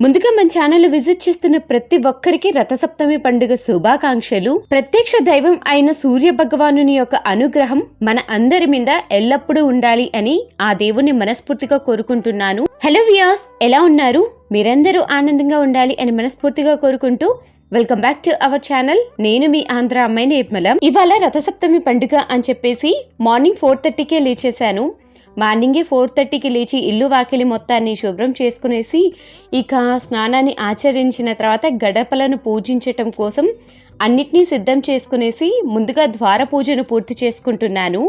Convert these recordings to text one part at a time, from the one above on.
ముందుగా మన channel visit చేస్తున్న ప్రతి ఒక్కరికి రథసప్తమి పండుగ శుభాకాంక్షలు. ప్రత్యక్ష దైవం అయిన సూర్య భగవానుని యొక్క అనుగ్రహం మన అందరి మీద ఎల్లప్పుడూ ఉండాలి అని ఆ దేవుని మనస్ఫూర్తిగా కోరుకుంటున్నాను. హలో వియాస్ ఎలా ఉన్నారు? మీరందరూ ఆనందంగా ఉండాలి అని మనస్ఫూర్తిగా కోరుకుంటూ welcome back to our channel నేను మీ ఆంధ్ర అమ్మాయి నేర్మల. ఇవాళ రథసప్తమి పండుగ అని చెప్పేసి మార్నింగ్ ఫోర్ థర్టీకే లేచేశాను. మార్నింగే ఫోర్ థర్టీకి లేచి ఇల్లు వాకిలి మొత్తాన్ని శుభ్రం చేసుకునేసి ఇక స్నానాన్ని ఆచరించిన తర్వాత గడపలను పూజించటం కోసం అన్నిటినీ సిద్ధం చేసుకునేసి ముందుగా ద్వార పూజను పూర్తి చేసుకుంటున్నాను.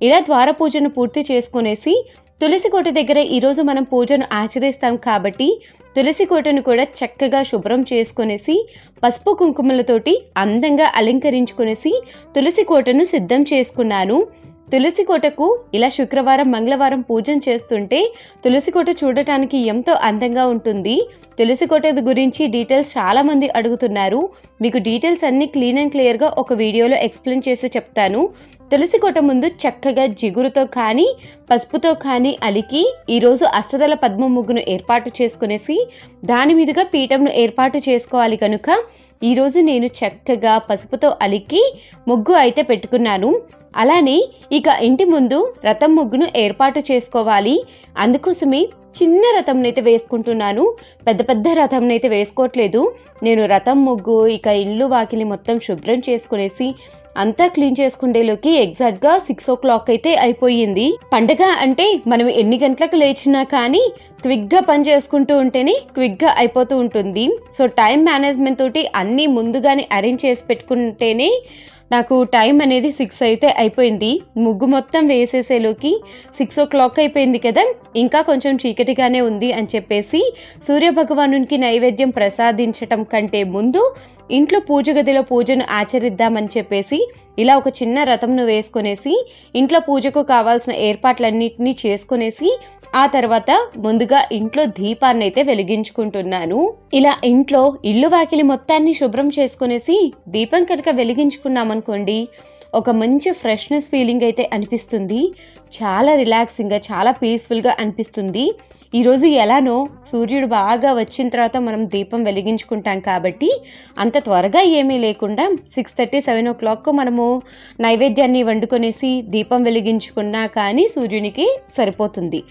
ఇలా ద్వార పూజను పూర్తి చేసుకునేసి తులసి కోట దగ్గర ఈరోజు మనం పూజను ఆచరిస్తాం కాబట్టి తులసి కోటను కూడా చక్కగా శుభ్రం చేసుకునేసి పసుపు కుంకుమలతోటి అందంగా అలంకరించుకునేసి తులసి కోటను సిద్ధం చేసుకున్నాను. తులసి కోటకు ఇలా శుక్రవారం మంగళవారం పూజం చేస్తుంటే తులసి కోట చూడటానికి ఎంతో అందంగా ఉంటుంది. తులసి కోట గురించి డీటెయిల్స్ చాలామంది అడుగుతున్నారు. మీకు డీటెయిల్స్ అన్నీ క్లీన్ అండ్ క్లియర్గా ఒక వీడియోలో ఎక్స్ప్లెయిన్ చేసి చెప్తాను. తులసి కోట ముందు చక్కగా జిగురుతో కానీ పసుపుతో కానీ అలికి ఈరోజు అష్టదళ పద్మ ముగ్గును ఏర్పాటు చేసుకునేసి దాని మీదుగా పీఠంను ఏర్పాటు చేసుకోవాలి కనుక ఈరోజు నేను చక్కగా పసుపుతో అలికి ముగ్గు అయితే పెట్టుకున్నాను. అలానే ఇక ఇంటి ముందు రథం ముగ్గును ఏర్పాటు చేసుకోవాలి. అందుకోసమే చిన్న రథంనైతే వేసుకుంటున్నాను. పెద్ద పెద్ద రథంనైతే వేసుకోవట్లేదు. నేను రథం ముగ్గు ఇక ఇల్లు వాకిలి మొత్తం శుభ్రం చేసుకునేసి అంతా క్లీన్ చేసుకునేలోకి ఎగ్జాక్ట్గా సిక్స్ ఓ క్లాక్ అయితే అయిపోయింది. పండగ అంటే మనం ఎన్ని గంటలకు లేచినా కానీ క్విక్గా పని చేసుకుంటూ ఉంటేనే క్విక్గా అయిపోతూ ఉంటుంది. సో టైం మేనేజ్మెంట్ తోటి అన్నీ ముందుగానే అరేంజ్ చేసి పెట్టుకుంటేనే నాకు టైం అనేది సిక్స్ అయితే అయిపోయింది. ముగ్గు మొత్తం వేసేసేలోకి సిక్స్ ఓ క్లాక్ అయిపోయింది కదా ఇంకా కొంచెం చీకటిగానే ఉంది అని చెప్పేసి సూర్యభగవానునికి నైవేద్యం ప్రసాదించటం కంటే ముందు ఇంట్లో పూజ గదిలో పూజను ఆచరిద్దామని చెప్పేసి ఇలా ఒక చిన్న రథంను వేసుకొనేసి ఇంట్లో పూజకు కావాల్సిన ఏర్పాట్లన్నింటినీ చేసుకునేసి ఆ తర్వాత ముందుగా ఇంట్లో దీపాన్ని అయితే వెలిగించుకుంటున్నాను. ఇలా ఇంట్లో ఇల్లు వాకిలి మొత్తాన్ని శుభ్రం చేసుకునేసి దీపం కనుక వెలిగించుకున్నామనుకోండి ఒక మంచి ఫ్రెష్నెస్ ఫీలింగ్ అయితే అనిపిస్తుంది. చాలా రిలాక్సింగ్గా చాలా పీస్ఫుల్గా అనిపిస్తుంది. ఈరోజు ఎలానో సూర్యుడు బాగా వచ్చిన తర్వాత మనం దీపం వెలిగించుకుంటాం కాబట్టి అంత త్వరగా ఏమీ లేకుండా six thirty seven o'clock మనము నైవేద్యాన్ని వండుకొనేసి దీపం వెలిగించుకున్నా కానీ సూర్యునికి సరిపోతుంది.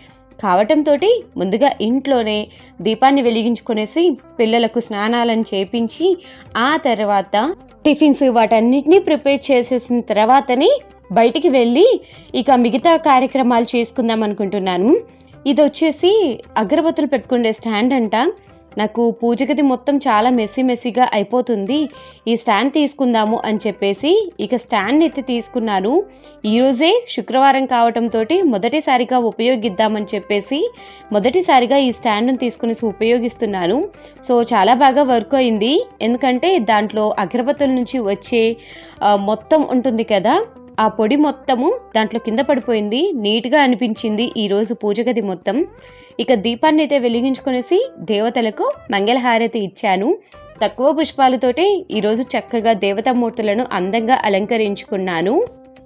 కావటంతో ముందుగా ఇంట్లోనే దీపాన్ని వెలిగించుకునేసి పిల్లలకు స్నానాలను చేపించి ఆ తర్వాత టిఫిన్స్ వాటన్నిటినీ ప్రిపేర్ చేసేసిన తర్వాతనే బయటికి వెళ్ళి ఇక మిగతా కార్యక్రమాలు చేసుకుందాం అనుకుంటున్నాను. ఇది వచ్చేసి అగరబత్తులు పెట్టుకునే స్టాండ్ అంట. నాకు పూజ గది మొత్తం చాలా మెస్సీ మెస్సీగా అయిపోతుంది. ఈ స్టాండ్ తీసుకుందాము అని చెప్పేసి ఇక స్టాండ్ అయితే తీసుకున్నాను. ఈరోజే శుక్రవారం కావటంతో మొదటిసారిగా ఉపయోగిద్దామని చెప్పేసి మొదటిసారిగా ఈ స్టాండ్ను తీసుకుని ఉపయోగిస్తున్నాను. సో చాలా బాగా వర్క్ అయింది. ఎందుకంటే దాంట్లో అగరబత్తుల నుంచి వచ్చే మొత్తం ఉంటుంది కదా ఆ పొడి మొత్తము దాంట్లో కింద పడిపోయింది నీట్గా అనిపించింది ఈరోజు పూజ గది మొత్తం. ఇక దీపాన్ని అయితే వెలిగించుకునేసి దేవతలకు మంగళహారతి ఇచ్చాను. తక్కువ పుష్పాలతోటే ఈరోజు చక్కగా దేవతామూర్తులను అందంగా అలంకరించుకున్నాను.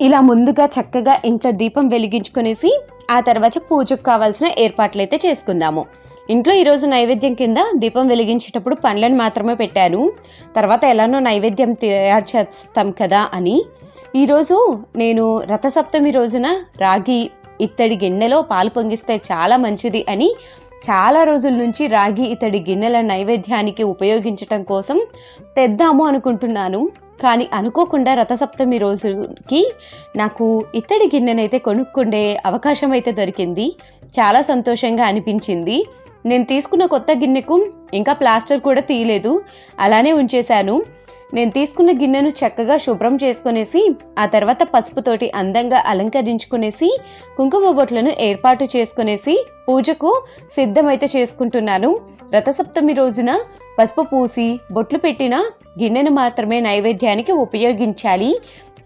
ఇలా ముందుగా చక్కగా ఇంట్లో దీపం వెలిగించుకునేసి ఆ తర్వాత పూజకు కావాల్సిన ఏర్పాట్లు అయితే చేసుకుందాము. ఇంట్లో ఈరోజు నైవేద్యం కింద దీపం వెలిగించేటప్పుడు పండ్లను మాత్రమే పెట్టాను. తర్వాత ఎలానో నైవేద్యం తయారు చేస్తాం కదా అని ఈరోజు నేను రథసప్తమి రోజున రాగి ఇత్తడి గిన్నెలో పాలు పొంగిస్తే చాలా మంచిది అని చాలా రోజుల నుంచి రాగి ఇత్తడి గిన్నెల నైవేద్యానికి ఉపయోగించటం కోసం తెద్దాము అనుకుంటున్నాను. కానీ అనుకోకుండా రథసప్తమి రోజుకి నాకు ఇత్తడి గిన్నెనైతే కొనుక్కుండే అవకాశం అయితే దొరికింది. చాలా సంతోషంగా అనిపించింది. నేను తీసుకున్న కొత్త గిన్నెకు ఇంకా ప్లాస్టర్ కూడా తీయలేదు. అలానే ఉంచేశాను. నేను తీసుకున్న గిన్నెను చక్కగా శుభ్రం చేసుకునేసి ఆ తర్వాత పసుపుతోటి అందంగా అలంకరించుకునేసి కుంకుమ బొట్లను ఏర్పాటు చేసుకునేసి పూజకు సిద్ధమైతే చేసుకుంటున్నాను. రథసప్తమి రోజున పసుపు పూసి బొట్లు పెట్టిన గిన్నెను మాత్రమే నైవేద్యానికి ఉపయోగించాలి.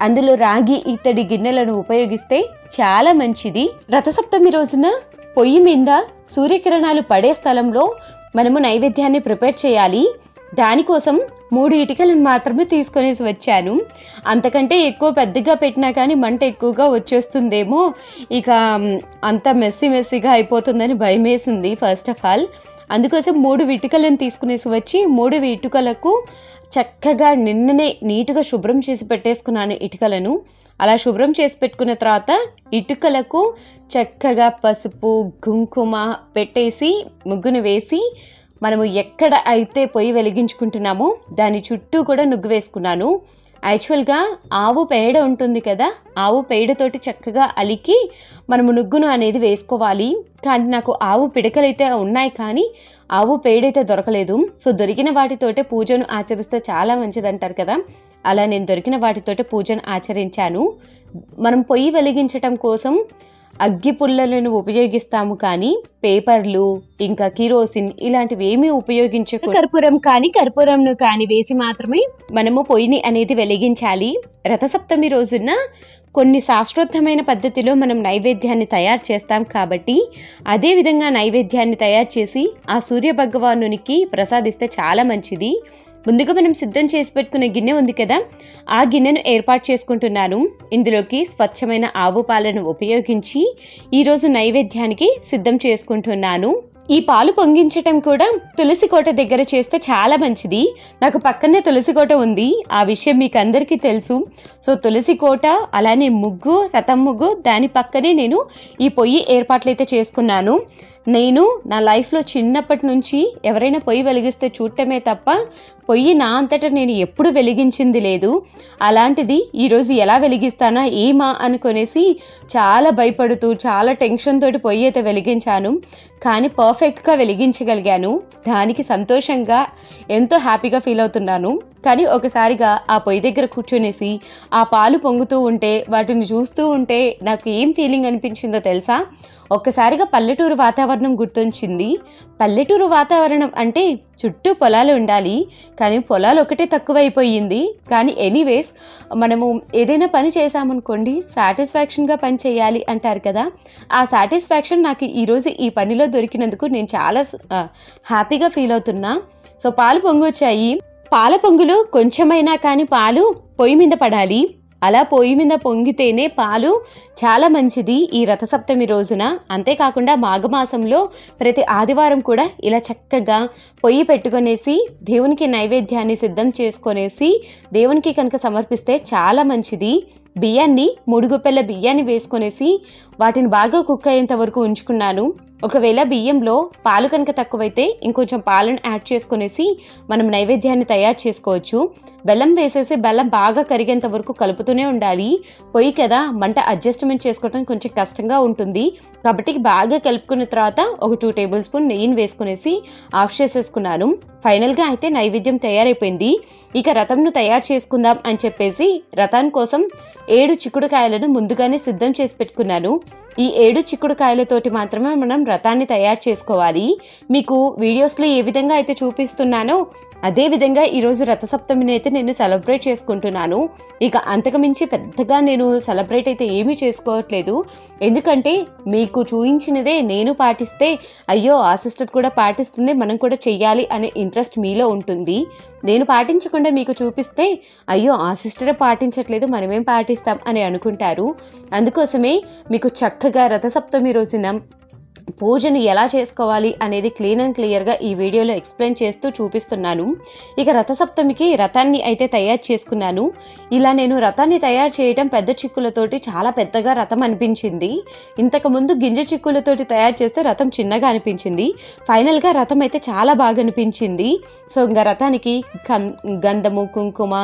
అందులో రాగి ఇత్తడి గిన్నెలను ఉపయోగిస్తే చాలా మంచిది. రథసప్తమి రోజున పొయ్యి మీద సూర్యకిరణాలు పడే స్థలంలో మనము నైవేద్యాన్ని ప్రిపేర్ చేయాలి. దానికోసం మూడు ఇటుకలను మాత్రమే తీసుకొనేసి వచ్చాను. అంతకంటే ఎక్కువ పెద్దగా పెట్టినా కానీ మంట ఎక్కువగా వచ్చేస్తుందేమో. ఇక అంత మెస్సీ మెస్సీగా అయిపోతుందని భయమేసింది ఫస్ట్ ఆఫ్ ఆల్ అందుకోసం మూడు ఇటుకలను తీసుకునేసి వచ్చి మూడు ఇటుకలకు చక్కగా నిన్ననే నీట్గా శుభ్రం చేసి పెట్టేసుకున్నాను ఇటుకలను. అలా శుభ్రం చేసి పెట్టుకున్న తర్వాత ఇటుకలకు చక్కగా పసుపు కుంకుమ పెట్టేసి ముగ్గును వేసి మనము ఎక్కడ అయితే పొయ్యి వెలిగించుకుంటున్నామో దాని చుట్టూ కూడా నుగ్గు వేసుకున్నాను. యాక్చువల్గా ఆవు పేడ ఉంటుంది కదా ఆవు పేడతోటి చక్కగా అలికి మనము నుగ్గును అనేది వేసుకోవాలి. కానీ నాకు ఆవు పిడకలైతే ఉన్నాయి కానీ ఆవు పేడైతే దొరకలేదు. సో దొరికిన వాటితోటే పూజను ఆచరిస్తే చాలా మంచిది అంటారు కదా. అలా నేను దొరికిన వాటితోటే పూజను ఆచరించాను. మనం పొయ్యి వెలిగించటం కోసం అగ్గి పుల్లలను ఉపయోగిస్తాము కానీ పేపర్లు ఇంకా కిరోసిన్ ఇలాంటివి ఏమీ ఉపయోగించకు కర్పూరం కానీ కర్పూరంను కానీ వేసి మాత్రమే మనము పొయ్యిని అనేది వెలిగించాలి. రథసప్తమి రోజున కొన్ని శాస్త్రోత్తమైన పద్ధతిలో మనం నైవేద్యాన్ని తయారు చేస్తాం కాబట్టి అదే విధంగా నైవేద్యాన్ని తయారు చేసి ఆ సూర్య భగవానునికి ప్రసాదిస్తే చాలా మంచిది. ముందుగా మనం సిద్ధం చేసి పెట్టుకునే గిన్నె ఉంది కదా ఆ గిన్నెను ఏర్పాటు చేసుకుంటున్నాను. ఇందులోకి స్వచ్ఛమైన ఆవు పాలను ఉపయోగించి ఈరోజు నైవేద్యానికి సిద్ధం చేసుకుంటున్నాను. ఈ పాలు పొంగించటం కూడా తులసి కోట దగ్గర చేస్తే చాలా మంచిది. నాకు పక్కనే తులసి కోట ఉంది. ఆ విషయం మీకు అందరికీ తెలుసు. సో తులసి కోట అలానే ముగ్గు రథం ముగ్గు దాని పక్కనే నేను ఈ పొయ్యి ఏర్పాట్లు అయితే చేసుకున్నాను. నేను నా లైఫ్లో చిన్నప్పటి నుంచి ఎవరైనా పొయ్యి వెలిగిస్తే చూడటమే తప్ప పొయ్యి నా అంతటా నేను ఎప్పుడు వెలిగించింది లేదు. అలాంటిది ఈరోజు ఎలా వెలిగిస్తానా ఏమా అనుకునేసి చాలా భయపడుతూ చాలా టెన్షన్ తోటి పొయ్యి అయితే వెలిగించాను. కానీ పర్ఫెక్ట్గా వెలిగించగలిగాను. దానికి సంతోషంగా ఎంతో హ్యాపీగా ఫీల్ అవుతున్నాను. కానీ ఒకసారిగా ఆ పొయ్యి దగ్గర కూర్చునేసి ఆ పాలు పొంగుతూ ఉంటే వాటిని చూస్తూ ఉంటే నాకు ఏం ఫీలింగ్ అనిపించిందో తెలుసా? ఒక్కసారిగా పల్లెటూరు వాతావరణం గుర్తొచ్చింది. పల్లెటూరు వాతావరణం అంటే చుట్టూ పొలాలు ఉండాలి కానీ పొలాలు ఒకటే తక్కువైపోయింది. కానీ ఎనీవేస్ మనము ఏదైనా పని చేసామనుకోండి సాటిస్ఫాక్షన్గా పని చేయాలి అంటారు కదా. ఆ సాటిస్ఫాక్షన్ నాకు ఈరోజు ఈ పనిలో దొరికినందుకు నేను చాలా హ్యాపీగా ఫీల్ అవుతున్నా. సో పాలు పొంగొచ్చాయి. పాల పొంగులో కొంచెమైనా కానీ పాలు పొయ్యి మీద పడాలి. అలా పొయ్యి మీద పొంగితేనే పాలు చాలా మంచిది ఈ రథసప్తమి రోజున. అంతేకాకుండా మాఘమాసంలో ప్రతి ఆదివారం కూడా ఇలా చక్కగా పొయ్యి పెట్టుకొనేసి దేవునికి నైవేద్యాన్ని సిద్ధం చేసుకొనేసి దేవునికి కనుక సమర్పిస్తే చాలా మంచిది. బియ్యాన్ని మూడు గుప్పెల బియ్యాన్ని వేసుకొనేసి వాటిని బాగా కుక్ అయ్యేంత వరకు ఉంచుకున్నాను. ఒకవేళ బియ్యంలో పాలు కనుక తక్కువైతే ఇంకొంచెం పాలను యాడ్ చేసుకునేసి మనం నైవేద్యాన్ని తయారు చేసుకోవచ్చు. బెల్లం వేసేసి బెల్లం బాగా కరిగేంత వరకు కలుపుతూనే ఉండాలి. పొయ్యి కదా మంట అడ్జస్ట్మెంట్ చేసుకోవడం కొంచెం కష్టంగా ఉంటుంది. కాబట్టి బాగా కలుపుకున్న తర్వాత ఒక టూ టేబుల్ స్పూన్ నెయ్యిని వేసుకునేసి ఆఫ్ చేసేసుకున్నాను. ఫైనల్గా అయితే నైవేద్యం తయారైపోయింది. ఇక రథంను తయారు చేసుకుందాం అని చెప్పేసి రథం కోసం ఏడు చిక్కుడుకాయలను ముందుగానే సిద్ధం చేసి పెట్టుకున్నాను. ఈ ఏడు చిక్కుడుకాయలతోటి మాత్రమే మనం రథాన్ని తయారు చేసుకోవాలి. మీకు వీడియోస్లో ఏ విధంగా అయితే చూపిస్తున్నానో అదే విధంగా ఈరోజు రథసప్తమిని అయితే నేను సెలబ్రేట్ చేసుకుంటున్నాను. ఇక అంతకుమించి పెద్దగా నేను సెలబ్రేట్ అయితే ఏమీ చేసుకోవట్లేదు. ఎందుకంటే మీకు చూయించినదే నేను పాటిస్తే అయ్యో ఆ సిస్టర్ కూడా పాటిస్తుంది మనం కూడా చెయ్యాలి అనే ఇంట్రెస్ట్ మీలో ఉంటుంది. నేను పాటించకుండా మీకు చూపిస్తే అయ్యో ఆ సిస్టరే పాటించట్లేదు మనమేం పాటిస్తాం అని అనుకుంటారు. అందుకోసమే మీకు చక్కగా రథసప్తమి రోజున పూజను ఎలా చేసుకోవాలి అనేది క్లీన్ అండ్ క్లియర్గా ఈ వీడియోలో ఎక్స్ప్లెయిన్ చేస్తూ చూపిస్తున్నాను. ఇక రథసప్తమికి రథాన్ని అయితే తయారు చేసుకున్నాను. ఇలా నేను రథాన్ని తయారు చేయడం పెద్ద చిక్కులతోటి చాలా పెద్దగా రథం అనిపించింది. ఇంతకుముందు గింజ చిక్కులతోటి తయారు చేస్తే రథం చిన్నగా అనిపించింది. ఫైనల్గా రథం అయితే చాలా బాగా అనిపించింది. సో ఇంకా రథానికి గంధము కుంకుమ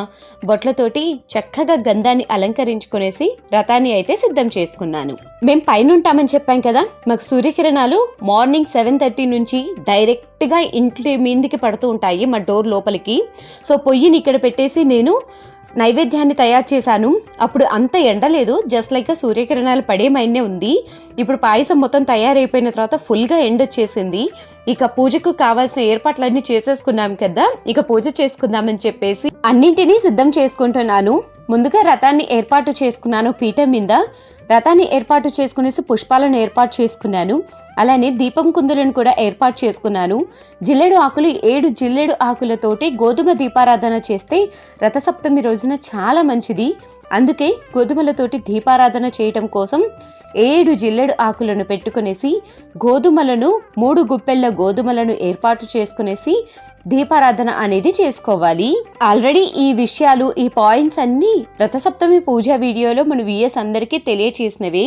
బొట్లతోటి చక్కగా గంధాన్ని అలంకరించుకునేసి రథాన్ని అయితే సిద్ధం చేసుకున్నాను. మేము పైన ఉంటామని చెప్పాం కదా మాకు సూర్యకిరణ్ కిరణాలు మార్నింగ్ సెవెన్ థర్టీ నుంచి డైరెక్ట్గా ఇంటి మీదికి పడుతూ ఉంటాయి మా డోర్ లోపలికి. సో పొయ్యిని ఇక్కడ పెట్టేసి నేను నైవేద్యాన్ని తయారు చేశాను. అప్పుడు అంత ఎండలేదు జస్ట్ లైక్ సూర్యకిరణాలు పడే మైనే ఉంది. ఇప్పుడు పాయసం మొత్తం తయారైపోయిన తర్వాత ఫుల్గా ఎండ్ వచ్చేసింది. ఇక పూజకు కావాల్సిన ఏర్పాట్లన్నీ చేసేసుకున్నాం కదా ఇక పూజ చేసుకుందామని చెప్పేసి అన్నింటినీ సిద్ధం చేసుకుంటున్నాను. ముందుగా రథాన్ని ఏర్పాటు చేసుకున్నాను పీఠం మీద. రథాన్ని ఏర్పాటు చేసుకునేసి పుష్పాలను ఏర్పాటు చేసుకున్నాను. అలానే దీపం కుందులను కూడా ఏర్పాటు చేసుకున్నాను. జిల్లెడు ఆకులు ఏడు జిల్లెడు ఆకులతోటి గోధుమ దీపారాధన చేస్తే రథసప్తమి రోజున చాలా మంచిది. అందుకే గోధుమలతోటి దీపారాధన చేయటం కోసం ఏడు జిల్లెడు ఆకులను పెట్టుకునేసి గోధుమలను మూడు గుప్పెళ్ళ గోధుమలను ఏర్పాటు చేసుకునేసి దీపారాధన అనేది చేసుకోవాలి. ఆల్రెడీ ఈ విషయాలు ఈ పాయింట్స్ అన్నీ రథసప్తమి పూజ వీడియోలో మన విఎస్ అందరికీ తెలియచేసినవి.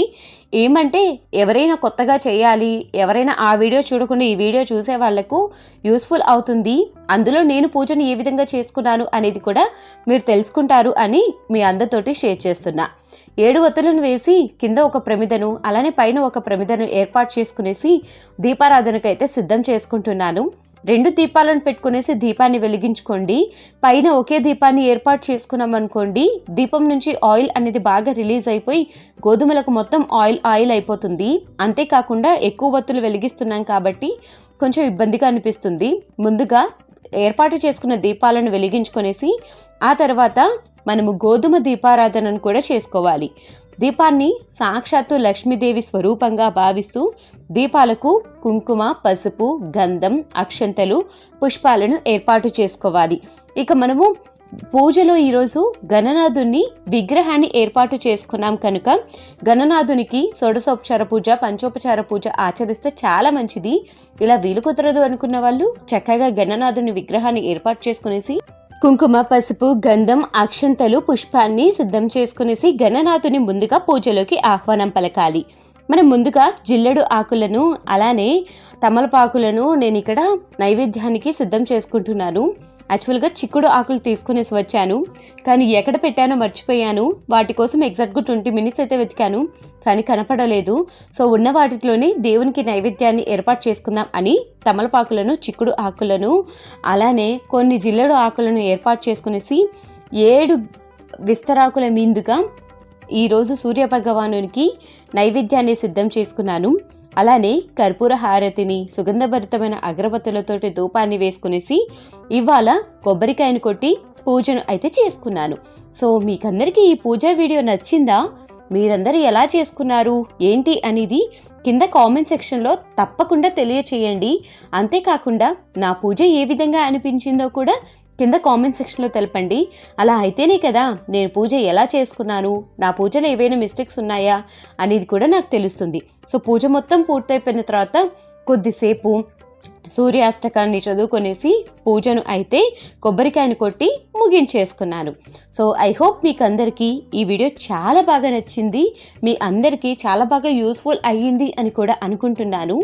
ఏమంటే ఎవరైనా కొత్తగా చేయాలి ఎవరైనా ఆ వీడియో చూడకుండా ఈ వీడియో చూసే వాళ్ళకు యూస్ఫుల్ అవుతుంది. అందులో నేను పూజను ఏ విధంగా చేసుకున్నాను అనేది కూడా మీరు తెలుసుకుంటారు అని మీ అందరితోటి షేర్ చేస్తున్నా. ఏడు ఒత్తులను వేసి కింద ఒక ప్రమిదను అలానే పైన ఒక ప్రమిదను ఏర్పాటు చేసుకునేసి దీపారాధనకు అయితే సిద్ధం చేసుకుంటున్నాను. రెండు దీపాలను పెట్టుకునేసి దీపాన్ని వెలిగించుకోండి. పైన ఒకే దీపాన్ని ఏర్పాటు చేసుకున్నాం అనుకోండి దీపం నుంచి ఆయిల్ అనేది బాగా రిలీజ్ అయిపోయి గోధుమలకు మొత్తం ఆయిల్ ఆయిల్ అయిపోతుంది. అంతేకాకుండా ఎక్కువ ఒత్తులు వెలిగిస్తున్నాం కాబట్టి కొంచెం ఇబ్బందిగా అనిపిస్తుంది. ముందుగా ఏర్పాటు చేసుకున్న దీపాలను వెలిగించుకొనేసి ఆ తర్వాత మనము గోధుమ దీపారాధనను కూడా చేసుకోవాలి. దీపాన్ని సాక్షాత్తు లక్ష్మీదేవి స్వరూపంగా భావిస్తూ దీపాలకు కుంకుమ పసుపు గంధం అక్షంతలు పుష్పాలను ఏర్పాటు చేసుకోవాలి. ఇక మనము పూజలో ఈరోజు గణనాథుని విగ్రహాన్ని ఏర్పాటు చేసుకున్నాం కనుక గణనాథునికి షోడశోపచార పూజ పంచోపచార పూజ ఆచరిస్తే చాలా మంచిది. ఇలా వీలు కుదరదు అనుకున్న వాళ్ళు చక్కగా గణనాథుని విగ్రహాన్ని ఏర్పాటు చేసుకునేసి కుంకుమ పసుపు గంధం అక్షంతలు పుష్పాన్ని సిద్ధం చేసుకునేసి గణనాథుని ముందుగా పూజలోకి ఆహ్వానం పలకాలి. మనం ముందుగా జిల్లెడు ఆకులను అలానే తమలపాకులను నేను ఇక్కడ నైవేద్యానికి సిద్ధం చేసుకుంటున్నాను. యాక్చువల్గా చిక్కుడు ఆకులు తీసుకునేసి వచ్చాను. కానీ ఎక్కడ పెట్టానో మర్చిపోయాను. వాటి కోసం ఎగ్జాక్ట్గా ట్వంటీ మినిట్స్ అయితే వెతికాను. కానీ కనపడలేదు. సో ఉన్న వాటిలోనే దేవునికి నైవేద్యాన్ని ఏర్పాటు చేసుకుందాం అని తమలపాకులను చిక్కుడు ఆకులను అలానే కొన్ని జిల్లడు ఆకులను ఏర్పాటు చేసుకునేసి ఏడు విస్తరాకుల మీందుగా ఈరోజు సూర్య భగవానునికి నైవేద్యాన్ని సిద్ధం చేసుకున్నాను. అలానే కర్పూర హారతిని సుగంధభరితమైన అగరబత్తులతోటి ధూపాన్ని వేసుకునేసి ఇవాళ కొబ్బరికాయను కొట్టి పూజను అయితే చేసుకున్నాను. సో మీకందరికీ ఈ పూజా వీడియో నచ్చిందా? మీరందరూ ఎలా చేసుకున్నారు? ఏంటి అనేది కింద కామెంట్ సెక్షన్లో తప్పకుండా తెలియచేయండి. అంతేకాకుండా నా పూజ ఏ విధంగా అనిపించిందో కూడా కింద కామెంట్ సెక్షన్లో తెలపండి. అలా అయితేనే కదా నేను పూజ ఎలా చేసుకున్నాను? నా పూజలో ఏవైనా మిస్టేక్స్ ఉన్నాయా? అనేది కూడా నాకు తెలుస్తుంది. సో పూజ మొత్తం పూర్తయిపోయిన తర్వాత కొద్దిసేపు సూర్యాష్టకాన్ని చదువుకొనేసి పూజను అయితే కొబ్బరికాయను కొట్టి ముగించేసుకున్నాను. సో ఐ హోప్ మీకు అందరికీ ఈ వీడియో చాలా బాగా నచ్చింది. మీ అందరికీ చాలా బాగా యూస్ఫుల్ అయ్యింది అని కూడా అనుకుంటున్నాను.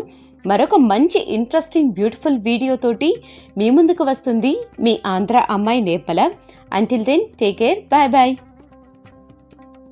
మరొక మంచి ఇంట్రెస్టింగ్ బ్యూటిఫుల్ వీడియోతోటి మీ ముందుకు వస్తుంది మీ ఆంధ్ర అమ్మాయి నేపల until then take care bye bye